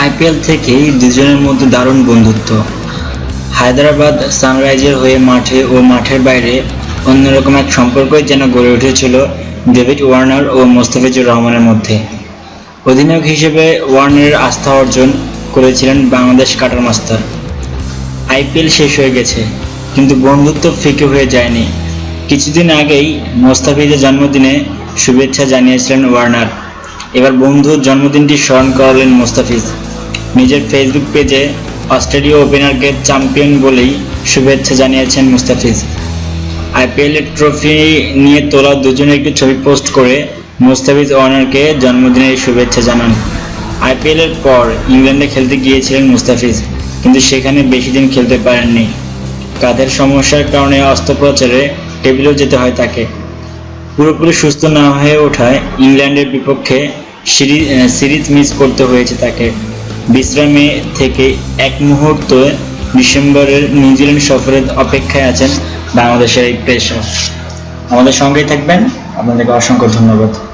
IPL থেকেই দুজনের মধ্যে দারুণ বন্ধুত্ব। হায়দ্রাবাদ সানরাইজের হয়ে মাঠে ও মাঠের বাইরে অন্যরকম এক সম্পর্কই যেন গড়ে উঠেছিল ডেভিড ওয়ার্নার ও মোস্তাফিজুর রহমানের মধ্যে। অধিনায়ক হিসেবে ওয়ার্নারের আস্থা অর্জন করেছিলেন বাংলাদেশ কাটার মাস্টার। আইপিএল শেষ হয়ে গেছে, কিন্তু বন্ধুত্ব ফিকে হয়ে যায়নি। কিছুদিন আগেই মোস্তাফিজের জন্মদিনে শুভেচ্ছা জানিয়েছিলেন ওয়ার্নার। এবার বন্ধুর জন্মদিনটি স্মরণ করালেন মোস্তাফিজ। নিজের ফেসবুক পেজে অস্ট্রেলীয় ওপেনারকে চ্যাম্পিয়ন বলেই শুভেচ্ছা জানিয়েছেন মুস্তাফিজ। আইপিএল এর ট্রফি নিয়ে তোলা দুজনে একটি ছবি পোস্ট করে মুস্তাফিজ ওয়ার্নারকে জন্মদিনের শুভেচ্ছা জানান। আইপিএল এর পর ইংল্যান্ডে খেলতে গিয়েছিলেন মুস্তাফিজ, কিন্তু সেখানে বেশি দিন খেলতে পারেননি। কাঁধের সমস্যার কারণে অস্ত্রোপচারে টেবিলেও যেতে হয় তাকে। পুরোপুরি সুস্থ না হয়ে ওঠায় ইংল্যান্ডের বিপক্ষে সিরিজ মিস করতে হয়েছে তাকে। বিশ্রামে থেকে এক মুহূর্ত ডিসেম্বরের নিউজিল্যান্ড সফরের অপেক্ষায় আছেন বাংলাদেশের এই পেশা আমাদের সঙ্গেই থাকবেন। আপনাদেরকে অসংখ্য ধন্যবাদ।